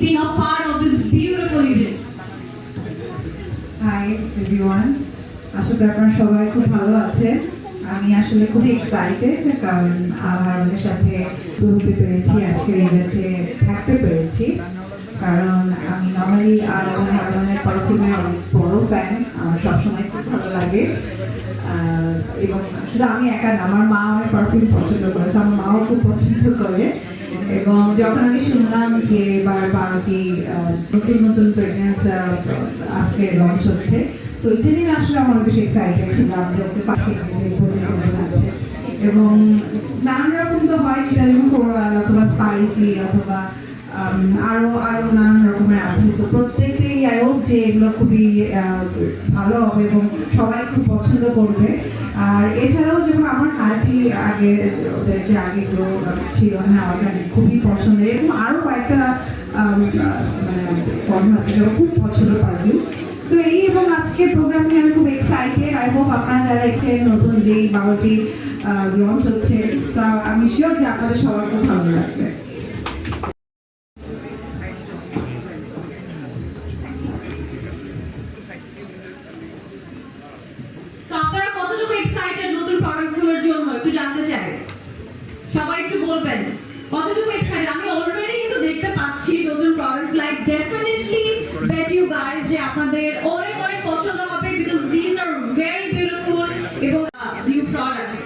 being a part of this beautiful event. Hi, everyone. আশা করি সবাই খুব ভালো আছে আমি আসলে খুব এক্সাইটেড কারণ আমাদের সাথে হতে পেরেছি আজকের ইভেন্টে থাকতে পেরেছি। কারণ আমি নর্মালি আরমান আরামের পারফিউমের অনেক বড় ফ্যান আমার সবসময় খুব ভালো লাগে। এবং শুধু আমি একা না, আমার মা অনেক পারফিউম পছন্দ করে, আমার মাও খুব পছন্দ করে। এবং যখন আমি শুনলাম যে এবার বারোটি নতুন নতুন ফ্রেগনেন্স আজকে লঞ্চ হচ্ছে, তো এটা নিয়ে আসলে আমার বেশি এক্সাইটেড ছিলাম যে ওকে পাশে যে আছে। এবং নানান রকম তো হয়, যেটা যেমন অথবা স্পাইসি অথবা আরও আরও নানান রকমের আছে। প্রত্যেকটাই যে এগুলো খুবই ভালো হবে এবং সবাই খুব পছন্দ করবে। আর এছাড়াও যেমন আমার হাতি আগে, ওদের যে আগেগুলো ছিল হ্যাঁ অর্গানিক খুবই পছন্দের। এবং আরও কয়েকটা মানে ফর্ম আছে যেগুলো খুব পছন্দ পারবি। তো এই এবং আজকে প্রোগ্রাম নিয়ে আমি খুব এক্সাইটেড আই হোপ আপনারা যারা দেখছেন নতুন যেই বারোটি লঞ্চ হচ্ছে তা আমি শিওর যে আপনাদের সবার খুব ভালো লাগবে। কিছুর জন্য একটু জানতে চাই সবাই একটু বলবেন, কতটুকু এক্সাইটেড আমি অলরেডি কিন্তু দেখতে পাচ্ছি নতুন products like definitely bet you guys যে আপনাদের অনেক অনেক পছন্দ হবে because this are very beautiful এবং নিউ প্রোডাক্টস